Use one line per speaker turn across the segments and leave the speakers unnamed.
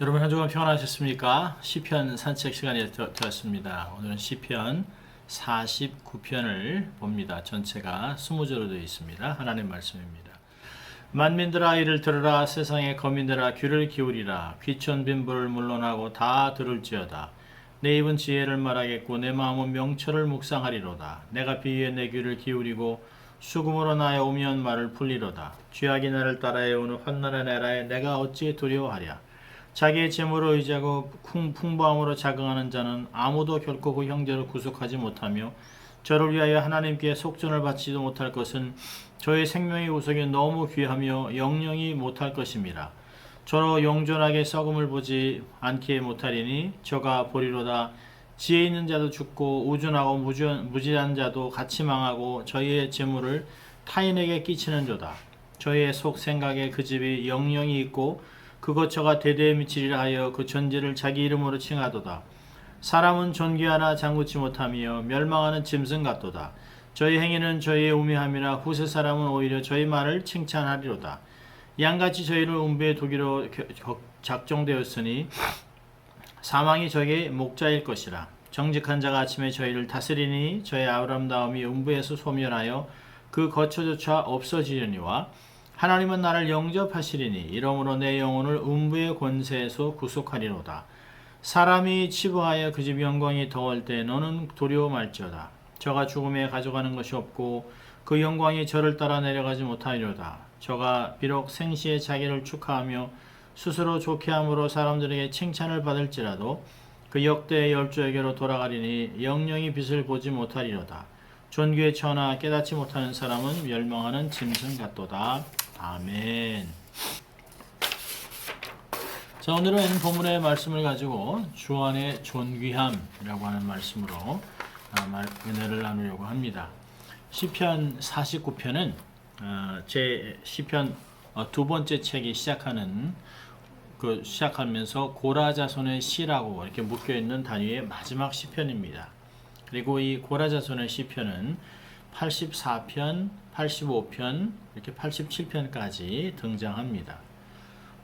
여러분 한 주간 평안하셨습니까? 시편 산책 시간이 되- 되었습니다. 오늘은 시편 49편을 봅니다. 전체가 20절로 되어 있습니다. 하나님 말씀입니다. 만민들아 이를 들으라 세상의 거민들아 귀를 기울이라 귀천 빈부를 물러나고 다 들을지어다 내 입은 지혜를 말하겠고 내 마음은 명철을 묵상하리로다 내가 비위에 내 귀를 기울이고 수금으로 나의 오미연 말을 풀리로다 죄악이 나를 따라해 오는 환난의 나라에 내가 어찌 두려워하랴 자기의 재물을 의지하고 풍- 풍부함으로 자긍하는 자는 아무도 결코 그 형제를 구속하지 못하며 저를 위하여 하나님께 속전을 바치지도 못할 것은 저의 생명의 구속이 너무 귀하며 영영이 못할 것입니다. 저로 영존하게 썩음을 보지 않게 못하리니 저가 보리로다 지혜 있는 자도 죽고 우준하고 무지한 자도 같이 망하고 저희의 재물을 타인에게 끼치는 조다. 저희의 속 생각에 그 집이 영영이 있고 그것 저가 대대에 미치리라 하여 그 전제를 자기 이름으로 칭하도다. 사람은 존귀하나 장구치 못하며 멸망하는 짐승 같도다. 저희 행위는 저희의 우매함이라 후세 사람은 오히려 저희 말을 칭찬하리로다. 양같이 저희를 음부의 겨- 작정되었으니 사망이 저에게 목자일 것이라. 정직한 자가 아침에 저희를 다스리니 저의 아름다움이 음부에서 소멸하여 그 거처조차 없어지려니와 하나님은 나를 영접하시리니 이러므로 내 영혼을 음부의 권세에서 구속하리로다. 사람이 치부하여 그 집 영광이 더할 때 너는 두려워 말지어다. 저가 죽음에 가져가는 것이 없고 그 영광이 저를 따라 내려가지 못하리로다. 저가 비록 생시에 자기를 축하하며 스스로 좋게 함으로 사람들에게 칭찬을 받을지라도 그 역대의 열조에게로 돌아가리니 영영이 빛을 보지 못하리로다. 존귀에 처하나 깨닫지 못하는 사람은 멸망하는 짐승 같도다. 아멘. 자 오늘은 본문의 말씀을 가지고 주안의 존귀함이라고 하는 말씀으로 아, 말- 은혜를 나누려고 합니다. 시편 49편은 어, 제 시편 어, 두 번째 책이 시작하는 그 시작하면서 고라 자손의 시라고 이렇게 묶여 있는 단위의 마지막 시편입니다. 그리고 이 고라 자손의 시편은 84편, 85편, 이렇게 87편까지 등장합니다.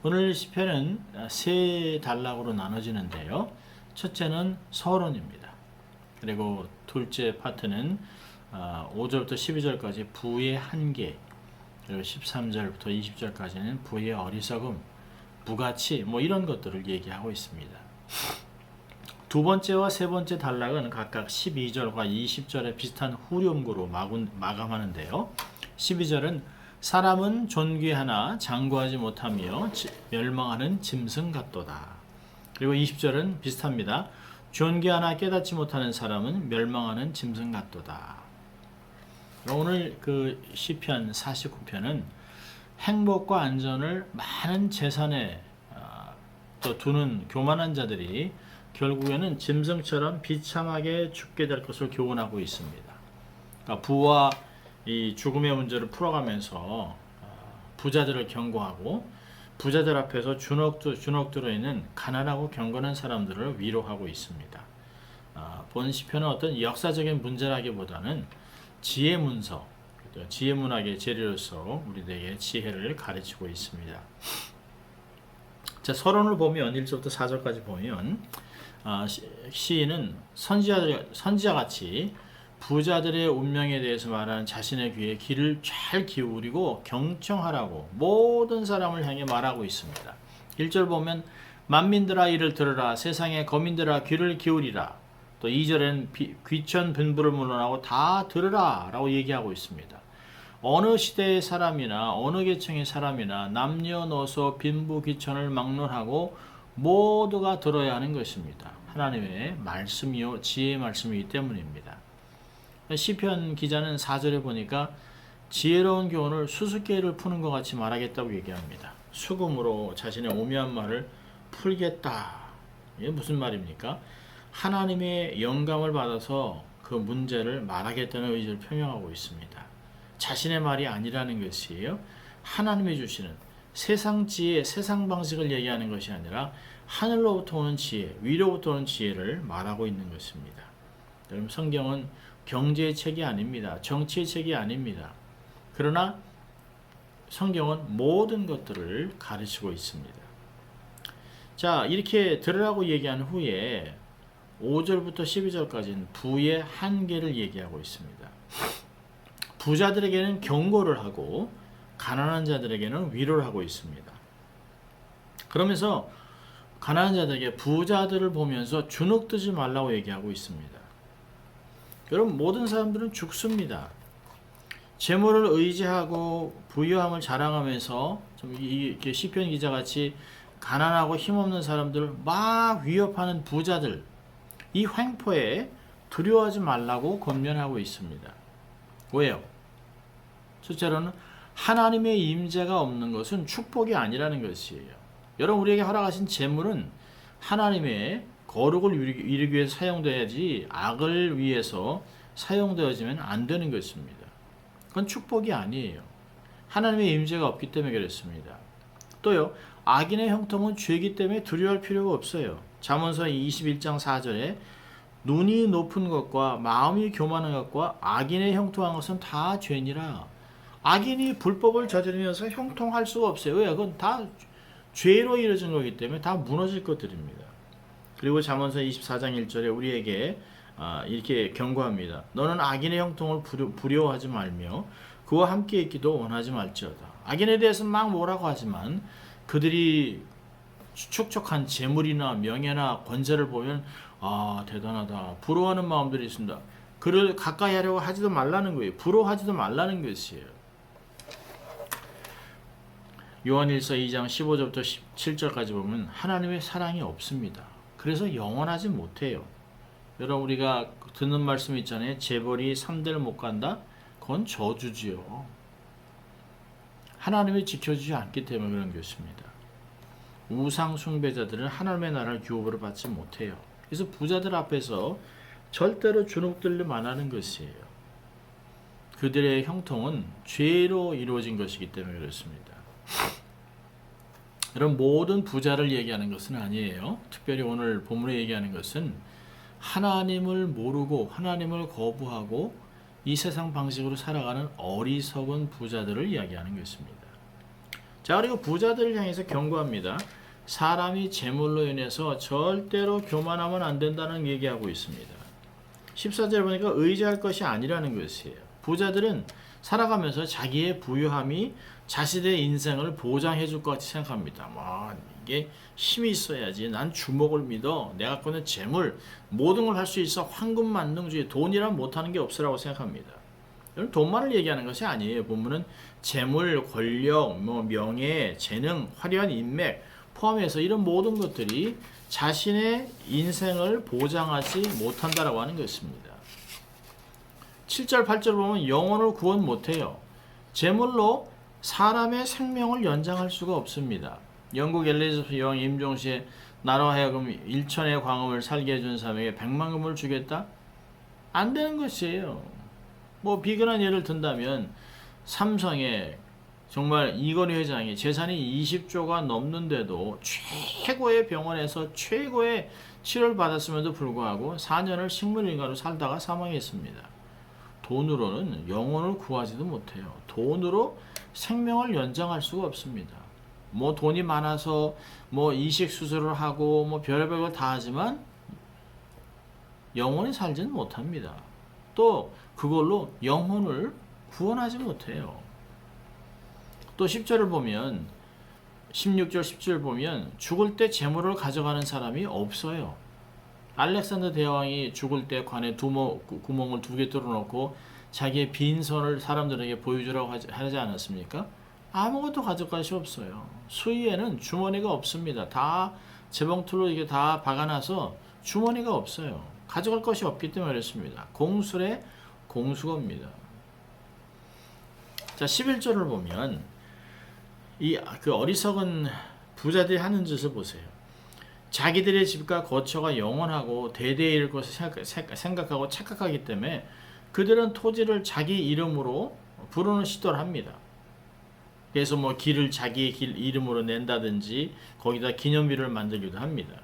오늘 시편은 세 단락으로 나눠지는데요. 첫째는 서론입니다. 그리고 둘째 파트는 5절부터 12절까지 부의 한계, 그리고 13절부터 20절까지는 부의 어리석음, 부가치, 뭐 이런 것들을 얘기하고 있습니다. 두 번째와 세 번째 단락은 각각 12절과 20절의 비슷한 후렴구로 마군- 마감하는데요. 12절은 사람은 존귀하나 장구하지 못하며 지- 멸망하는 짐승 같도다. 그리고 20절은 비슷합니다. 존귀하나 깨닫지 못하는 사람은 멸망하는 짐승 같도다. 오늘 그 시편 49편은 행복과 안전을 많은 재산에 아, 또 두는 교만한 자들이 결국에는 짐승처럼 비참하게 죽게 될 것을 교훈하고 있습니다. 그러니까 부와 이 죽음의 문제를 풀어가면서 어, 부자들을 경고하고 부자들 앞에서 주눅 주눅들어 있는 가난하고 경건한 사람들을 위로하고 있습니다. 어, 본 시편은 어떤 역사적인 문제라기보다는 지혜 문서, 또 지혜 문학의 재료로서 우리들에게 지혜를 가르치고 있습니다. 자 서론을 보면 1절부터 4절까지 보면 아, 시- 시인은 선지자 선지자 같이 부자들의 운명에 대해서 말하는 자신의 귀에 귀를 잘 기울이고 경청하라고 모든 사람을 향해 말하고 있습니다. 1절 보면 만민들아 이를 들으라 세상의 거민들아 귀를 기울이라 또 2절엔 귀천 분부를 물러나고 다 들으라 라고 얘기하고 있습니다. 어느 시대의 사람이나 어느 계층의 사람이나 남녀노소 빈부 귀천을 막론하고 모두가 들어야 하는 것입니다. 하나님의 말씀이요 지혜의 말씀이기 때문입니다. 시편 기자는 4절에 보니까 지혜로운 교훈을 수수께를 푸는 것 같이 말하겠다고 얘기합니다. 수금으로 자신의 오묘한 말을 풀겠다. 이게 무슨 말입니까? 하나님의 영감을 받아서 그 문제를 말하겠다는 의지를 표명하고 있습니다. 자신의 말이 아니라는 것이에요. 하나님이 주시는 세상 지혜, 세상 방식을 얘기하는 것이 아니라 하늘로부터 오는 지혜, 위로부터 오는 지혜를 말하고 있는 것입니다. 여러분 성경은 경제의 책이 아닙니다. 정치의 책이 아닙니다. 그러나 성경은 모든 것들을 가르치고 있습니다. 자, 이렇게 들으라고 얘기한 후에 5절부터 12절까지는 부의 한계를 얘기하고 있습니다. 부자들에게는 경고를 하고 가난한 자들에게는 위로를 하고 있습니다. 그러면서 가난한 자들에게 부자들을 보면서 주눅들지 말라고 얘기하고 있습니다. 여러분 모든 사람들은 죽습니다. 재물을 의지하고 부유함을 자랑하면서 좀 이렇게 시편 기자 같이 가난하고 힘없는 사람들을 막 위협하는 부자들 이 횡포에 두려워하지 말라고 권면하고 있습니다. 왜요? 첫째로는 하나님의 임재가 없는 것은 축복이 아니라는 것이에요. 여러분 우리에게 허락하신 재물은 하나님의 거룩을 이루기 위해서 사용돼야지 악을 위해서 사용되어지면 안 되는 것입니다. 그건 축복이 아니에요. 하나님의 임재가 없기 때문에 그렇습니다. 또요. 악인의 형통은 죄이기 때문에 두려워할 필요가 없어요. 잠언서 21장 4절에 눈이 높은 것과 마음이 교만한 것과 악인의 형통한 것은 다 죄니라. 악인이 불법을 저지르면서 형통할 수가 없어요. 왜? 그건 다 죄로 이루어진 거기 때문에 다 무너질 것들입니다. 그리고 잠언서 24장 1절에 우리에게 아, 이렇게 경고합니다. 너는 악인의 형통을 부려, 워하지 말며 그와 함께 있기도 원하지 말지어다. 악인에 대해서 막 뭐라고 하지만 그들이 축적한 재물이나 명예나 권세를 보면 아 대단하다 부러워하는 마음들이 있습니다. 그를 가까이 하려고 하지도 말라는 거예요. 부러워하지도 말라는 것이에요. 요한일서 2장 15절부터 17절까지 보면 하나님의 사랑이 없습니다. 그래서 영원하지 못해요. 여러분 우리가 듣는 말씀 있잖아요. 재벌이 3대를 못 간다. 그건 저주지요. 하나님이 지켜주지 않기 때문에 그런 것입니다. 우상 숭배자들은 하나님의 나라를 유업으로 받지 못해요. 그래서 부자들 앞에서 절대로 주눅들려 만하는 것이에요. 그들의 형통은 죄로 이루어진 것이기 때문에 그렇습니다. 여러분 모든 부자를 얘기하는 것은 아니에요. 특별히 오늘 본문에 얘기하는 것은 하나님을 모르고 하나님을 거부하고 이 세상 방식으로 살아가는 어리석은 부자들을 이야기하는 것입니다. 자, 그리고 부자들을 향해서 경고합니다. 사람이 재물로 인해서 절대로 교만하면 안 된다는 얘기하고 있습니다. 14절 보니까 의지할 것이 아니라는 것이에요. 부자들은 살아가면서 자기의 부유함이 자신의 인생을 보장해 줄 것 같이 생각합니다. 뭐 이게 힘이 있어야지. 난 주목을 믿어. 내가 있는 재물 모든 걸 할 수 있어. 황금 만능주의 돈이란 못하는 게 없으라고 생각합니다. 돈만을 얘기하는 것이 아니에요. 본문은 재물, 권력, 뭐 명예, 재능, 화려한 인맥 포함해서 이런 모든 것들이 자신의 인생을 보장하지 못한다라고 하는 것입니다. 7절, 8절 보면 영혼을 구원 못해요. 재물로 사람의 생명을 연장할 수가 없습니다. 영국 엘리자베스 여왕 임종시에 나라 하여금 일천의 광음을 살게 해준 사람에게 백만금을 주겠다? 안 되는 것이에요. 뭐 비근한 예를 든다면 삼성의 정말 이건희 회장이 재산이 20조가 넘는데도 최고의 병원에서 최고의 치료를 받았음에도 불구하고 4년을 식물인가로 살다가 사망했습니다. 돈으로는 영혼을 구하지도 못해요. 돈으로 생명을 연장할 수가 없습니다. 뭐 돈이 많아서 뭐 이식 수술을 하고 뭐 별의별 걸 다 하지만 영원히 살지는 못합니다. 또 그걸로 영혼을 구원하지 못해요. 또 10절을 보면 16절 17절 보면 죽을 때 재물을 가져가는 사람이 없어요. 알렉산더 대왕이 죽을 때 관에 두모, 구멍을 두 개 뚫어놓고 자기의 빈손을 사람들에게 보여주라고 하지, 않았습니까? 아무것도 가져갈 수 없어요. 수위에는 주머니가 없습니다. 다 재봉틀로 이게 다 박아놔서 주머니가 없어요. 가져갈 것이 없기 때문에 그렇습니다. 공술의 공수거입니다. 자, 11절을 보면 이 그 어리석은 부자들이 하는 짓을 보세요. 자기들의 집과 거처가 영원하고 이를 것을 생각하고 착각하기 때문에 그들은 토지를 자기 이름으로 부르는 시도를 합니다. 그래서 뭐 길을 자기 길 이름으로 낸다든지 거기다 기념비를 만들기도 합니다.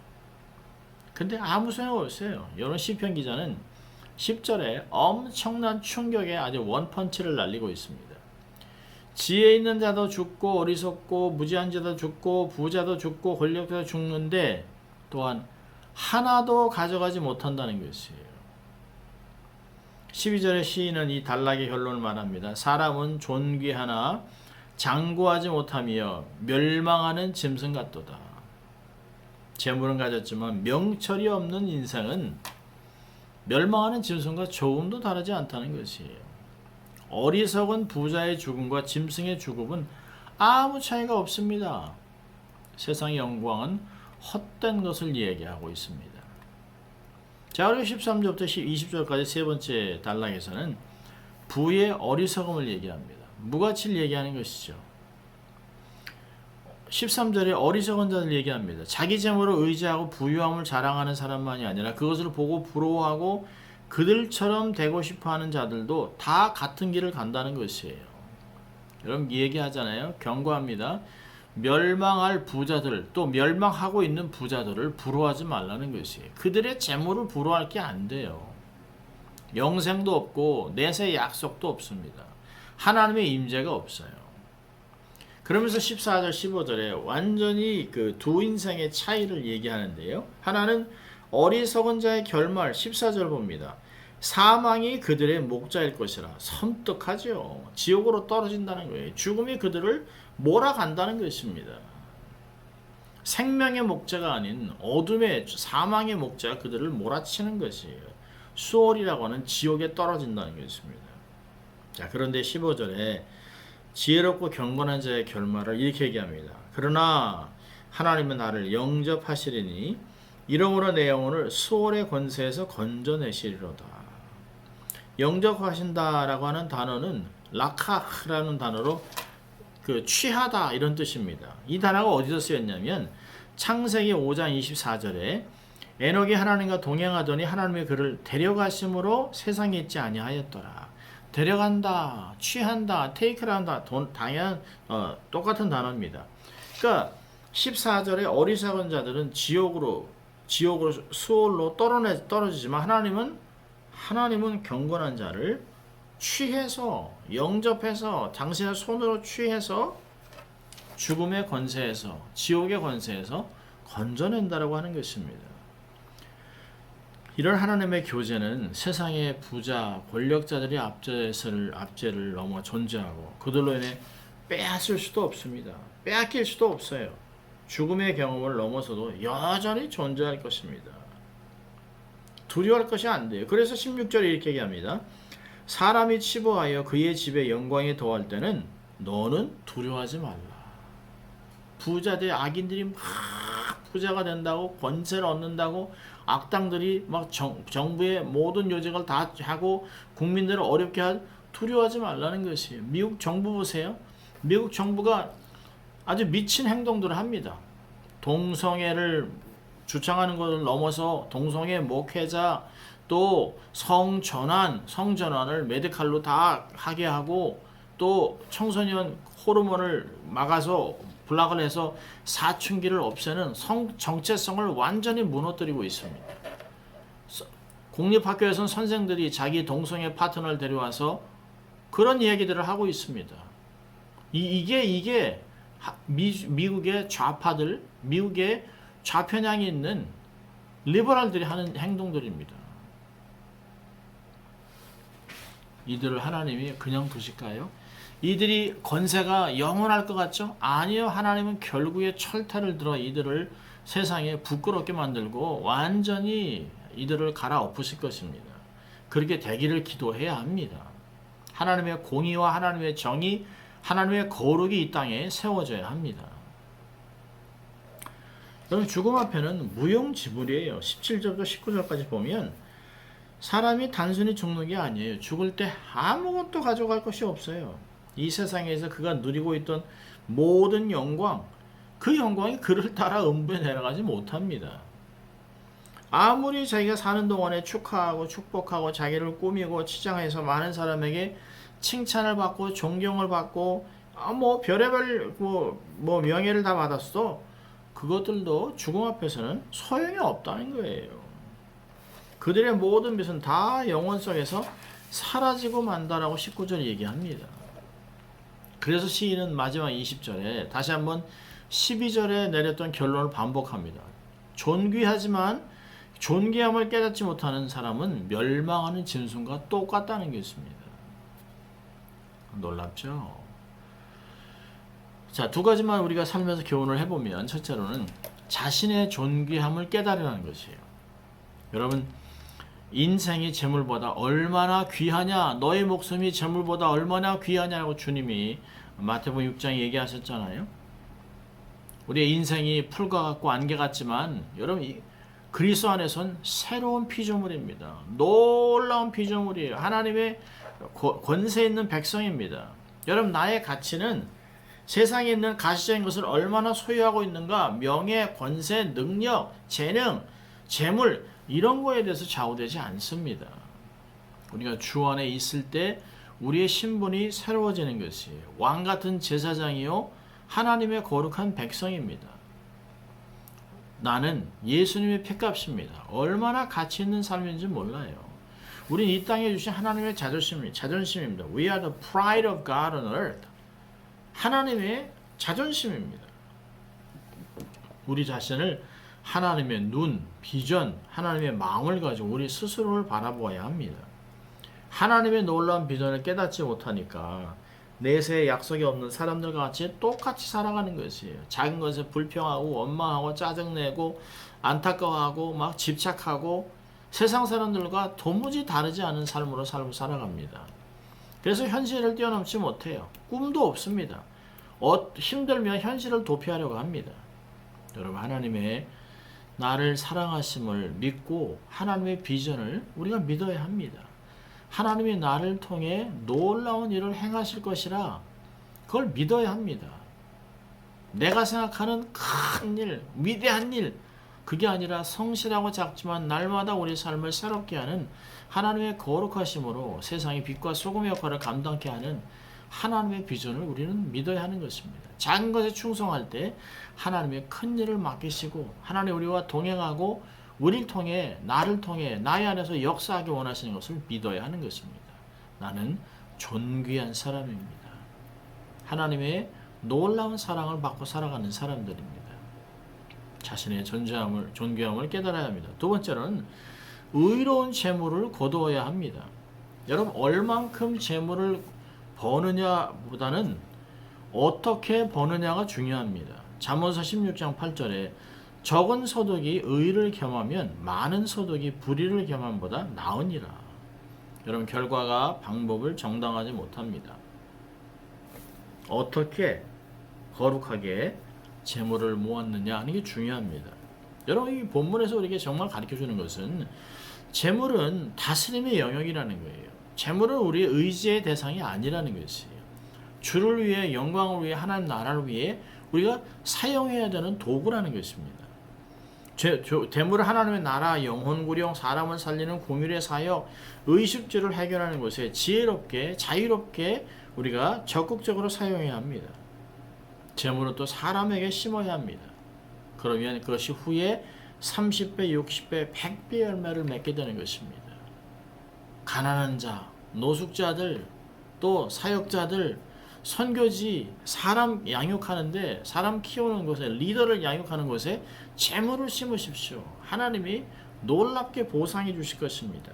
근데 아무 소용 없어요. 이런 시편 기자는 10절에 엄청난 충격에 아주 원펀치를 날리고 있습니다. 지혜 있는 자도 죽고 어리석고 무지한 자도 죽고 부자도 죽고 권력자도 죽는데 또한 하나도 가져가지 못한다는 것이에요. 12절의 시인은 이 단락의 결론을 말합니다. 사람은 존귀하나 장구하지 못하며 멸망하는 짐승 같도다. 재물은 가졌지만 명철이 없는 인생은 멸망하는 짐승과 조금도 다르지 않다는 것이에요. 어리석은 부자의 죽음과 짐승의 죽음은 아무 차이가 없습니다. 세상의 영광은 헛된 것을 얘기하고 있습니다. 자, 그리고 13절부터 20절까지 세 번째 단락에서는 부의 어리석음을 얘기합니다. 무가치를 얘기하는 것이죠. 13절에 어리석은 자를 얘기합니다. 자기 재물을 의지하고 부유함을 자랑하는 사람만이 아니라 그것을 보고 부러워하고 그들처럼 되고 싶어 하는 자들도 다 같은 길을 간다는 것이에요. 여러분 얘기하잖아요. 경고합니다. 멸망할 부자들 또 멸망하고 있는 부자들을 부러워하지 말라는 것이에요. 그들의 재물을 부러워할 게 안 돼요. 영생도 없고 내세 약속도 없습니다. 하나님의 임재가 없어요. 그러면서 14절 15절에 완전히 그 두 인생의 차이를 얘기하는데요. 하나는 어리석은 자의 결말 14절 봅니다. 사망이 그들의 목자일 것이라 섬뜩하죠. 지옥으로 떨어진다는 거예요. 죽음이 그들을 몰아간다는 것입니다. 생명의 목자가 아닌 어둠의 사망의 목자가 그들을 몰아치는 것이에요. 수월이라고 하는 지옥에 떨어진다는 것입니다. 자, 그런데 15절에 지혜롭고 경건한 자의 결말을 이렇게 얘기합니다. 그러나 하나님은 나를 영접하시리니 이러므로 내 영혼을 수월의 권세에서 건져내시리로다. 영접하신다라고 하는 단어는 라카라는 단어로 그 취하다 이런 뜻입니다. 이 단어가 어디서 쓰였냐면 창세기 5장 24절에 에녹이 하나님과 동행하더니 하나님의 그를 데려가심으로 세상에 있지 아니하였더라. 데려간다, 취한다, 테이크를 한다. 돈, 당연 어, 똑같은 단어입니다. 그러니까 14절에 어리석은 자들은 지옥으로 지옥으로 수월로 떨어내 떨어지지만 하나님은 하나님은 경건한 자를 취해서 영접해서 당신의 손으로 취해서 죽음의 권세에서 지옥의 권세에서 건져낸다라고 하는 것입니다. 이런 하나님의 교제는 세상의 부자, 권력자들이 압제를 압제를 넘어 존재하고 그들로 인해 빼앗을 수도 없습니다. 빼앗길 수도 없어요. 죽음의 경험을 넘어서도 여전히 존재할 것입니다. 두려워할 것이 안 돼요. 그래서 16절에 이렇게 얘기합니다. 사람이 치부하여 그의 집에 영광이 더할 때는 너는 두려워하지 말라. 부자들 악인들이 막 부자가 된다고 권세를 얻는다고 악당들이 막 정, 정부의 모든 요직을 다 하고 국민들을 어렵게 할 두려워하지 말라는 것이에요. 미국 정부 보세요. 미국 정부가 아주 미친 행동들을 합니다. 동성애를 주창하는 것을 넘어서 동성애 목회자 또 성전환, 성전환을 메디칼로 다 하게 하고 또 청소년 호르몬을 막아서 블락을 해서 사춘기를 없애는 성 정체성을 완전히 무너뜨리고 있습니다. 공립학교에서는 선생들이 자기 동성애 파트너를 데려와서 그런 이야기들을 하고 있습니다. 이, 이게 이게 미, 미국의 좌파들, 미국의 좌편향이 있는 리버럴들이 하는 행동들입니다. 이들을 하나님이 그냥 두실까요? 이들이 건세가 영원할 것 같죠? 아니요. 하나님은 결국에 철퇴를 들어 이들을 세상에 부끄럽게 만들고 완전히 이들을 갈아엎으실 것입니다. 그렇게 되기를 기도해야 합니다. 하나님의 공의와 하나님의 정의, 하나님의 거룩이 이 땅에 세워져야 합니다. 여러분 죽음 앞에는 무용지물이에요. 17절부터 19절까지 보면 사람이 단순히 죽는 게 아니에요. 죽을 때 아무것도 가져갈 것이 없어요. 이 세상에서 그가 누리고 있던 모든 영광, 그 영광이 그를 따라 음부에 내려가지 못합니다. 아무리 자기가 사는 동안에 축하하고 축복하고 자기를 꾸미고 치장해서 많은 사람에게 칭찬을 받고 존경을 받고 아, 뭐 별의별 뭐, 뭐 명예를 다 받았어. 그것들도 죽음 앞에서는 소용이 없다는 거예요. 그들의 모든 것은 다 영원 속에서 사라지고 만다라고 19절 얘기합니다. 그래서 시인은 마지막 20절에 다시 한번 12절에 내렸던 결론을 반복합니다. 존귀하지만 존귀함을 깨닫지 못하는 사람은 멸망하는 짐승과 똑같다는 것입니다. 놀랍죠? 자, 두 가지만 우리가 살면서 교훈을 해보면 첫째로는 자신의 존귀함을 깨달으라는 것이에요. 여러분, 인생이 재물보다 얼마나 귀하냐, 너의 목숨이 재물보다 얼마나 귀하냐고 주님이 마태복음 6장에 얘기하셨잖아요. 우리의 인생이 풀과 같고 안개 같지만 여러분 이 그리스도 안에선 새로운 피조물입니다. 놀라운 피조물이에요. 하나님의 고- 권세 있는 백성입니다. 여러분 나의 가치는 세상에 있는 가시적인 것을 얼마나 소유하고 있는가 명예, 권세, 능력, 재능, 재물 이런 거에 대해서 좌우되지 않습니다. 우리가 주 안에 있을 때 우리의 신분이 새로워지는 것이에요. 왕 같은 제사장이요 하나님의 거룩한 백성입니다. 나는 예수님의 핏값입니다. 얼마나 가치 있는 삶인지 몰라요. 우린 이 땅에 주신 하나님의 자존심, 자존심입니다. We are the pride of God on earth. 하나님의 자존심입니다. 우리 자신을 하나님의 눈, 비전, 하나님의 마음을 가지고 우리 스스로를 바라보아야 합니다. 하나님의 놀라운 비전을 깨닫지 못하니까 내세에 약속이 없는 사람들과 같이 똑같이 살아가는 것이에요. 작은 것에 불평하고 원망하고 짜증내고 안타까워하고 막 집착하고 세상 사람들과 도무지 다르지 않은 삶으로 살고 살아갑니다. 그래서 현실을 뛰어넘지 못해요. 꿈도 없습니다. 어, 힘들면 현실을 도피하려고 합니다. 여러분 하나님의 나를 사랑하심을 믿고 하나님의 비전을 우리가 믿어야 합니다. 하나님이 나를 통해 놀라운 일을 행하실 것이라 그걸 믿어야 합니다. 내가 생각하는 큰 일, 위대한 일, 그게 아니라 성실하고 작지만 날마다 우리 삶을 새롭게 하는 하나님의 거룩하심으로 세상의 빛과 소금의 역할을 감당케 하는 하나님의 비전을 우리는 믿어야 하는 것입니다. 작은 것에 충성할 때 하나님의 큰 일을 맡기시고 하나님 우리와 동행하고 우리를 통해 나를 통해 나의 안에서 역사하기 원하시는 것을 믿어야 하는 것입니다. 나는 존귀한 사람입니다. 하나님의 놀라운 사랑을 받고 살아가는 사람들입니다. 자신의 존재함을 존귀함을 깨달아야 합니다. 두 번째로는 의로운 재물을 거두어야 합니다. 여러분 얼만큼 재물을 버느냐보다는 어떻게 버느냐가 중요합니다. 잠언서 16장 8절에 적은 소득이 의를 겸하면 많은 소득이 불의를 겸함보다 나으니라. 여러분 결과가 방법을 정당하지 못합니다. 어떻게 거룩하게 재물을 모았느냐 하는 게 중요합니다. 여러분 이 본문에서 우리에게 정말 가르쳐 주는 것은 재물은 다스림의 영역이라는 거예요. 재물은 우리의 의지의 대상이 아니라는 것이에요. 주를 위해 영광을 위해 하나님 나라를 위해 우리가 사용해야 되는 도구라는 것입니다. 제, 저, 대물을 하나님의 나라, 영혼 구령, 사람을 살리는 공율의 사역, 의식주를 해결하는 것에 지혜롭게, 자유롭게 우리가 적극적으로 사용해야 합니다. 재물은 또 사람에게 심어야 합니다. 그러면 그것이 후에 30배, 60배, 100배 열매를 맺게 되는 것입니다. 가난한 자, 노숙자들, 또 사역자들, 선교지, 사람 양육하는데, 사람 키우는 곳에, 리더를 양육하는 곳에 재물을 심으십시오. 하나님이 놀랍게 보상해 주실 것입니다.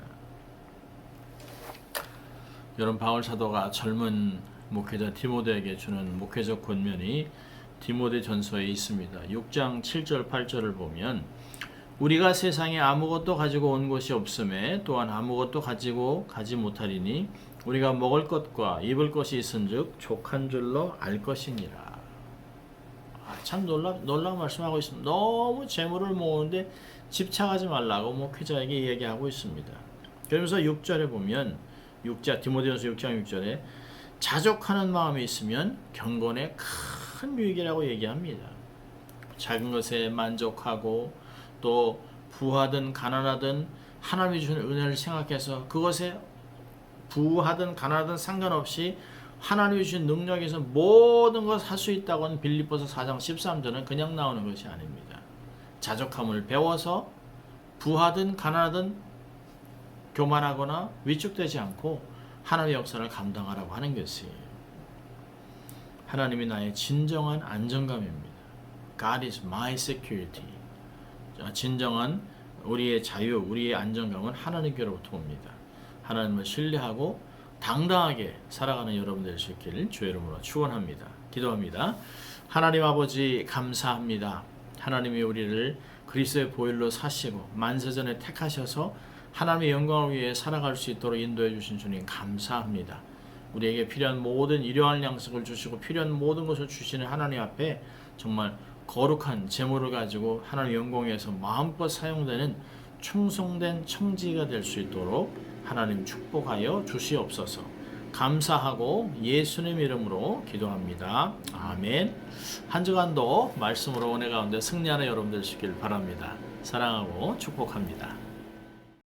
여러분 바울 사도가 젊은 목회자 디모데에게 주는 목회적 권면이 디모데 전서에 있습니다. 6장 7절 8절을 보면 우리가 세상에 아무것도 가지고 온 것이 없음에 또한 아무것도 가지고 가지 못하리니 우리가 먹을 것과 입을 것이 있은즉 족한 줄로 알 것이니라. 아, 참 놀라 놀라운 말씀하고 있습니다. 너무 재물을 모으는데 집착하지 말라고 목회자에게 얘기하고 있습니다. 그러면서 6절에 보면 6자 디모데전서 6장 6절에 자족하는 마음이 있으면 경건의 큰 유익이라고 얘기합니다. 작은 것에 만족하고 또 부하든 가난하든 하나님이 주는 은혜를 생각해서 그것에 부하든 가난하든 상관없이 하나님이 주신 능력에서 모든 것할수 있다고 하는 빌립보서 4장 13절은 그냥 나오는 것이 아닙니다. 자족함을 배워서 부하든 가난하든 교만하거나 위축되지 않고 하나님의 역사를 감당하라고 하는 것이에요. 하나님이 나의 진정한 안정감입니다. God is my security. 자, 진정한 우리의 자유, 우리의 안정감은 하나님께로부터 옵니다. 하나님을 신뢰하고 당당하게 살아가는 여러분 될 수 있기를 주의 이름으로 축원합니다. 기도합니다. 하나님 아버지 감사합니다. 하나님이 우리를 그리스도의 보혈로 사시고 만세전에 택하셔서 하나님의 영광을 위해 살아갈 수 있도록 인도해 주신 주님 감사합니다. 우리에게 필요한 모든 일용할 양식을 주시고 필요한 모든 것을 주시는 하나님 앞에 정말 거룩한 재물을 가지고 하나님 영광 위해서 마음껏 사용되는 충성된 청지가 될 수 있도록 하나님 축복하여 주시옵소서. 감사하고 예수님 이름으로 기도합니다. 아멘. 한 주간도 말씀으로 은혜 가운데 승리하는 여러분들 되시길 바랍니다. 사랑하고 축복합니다.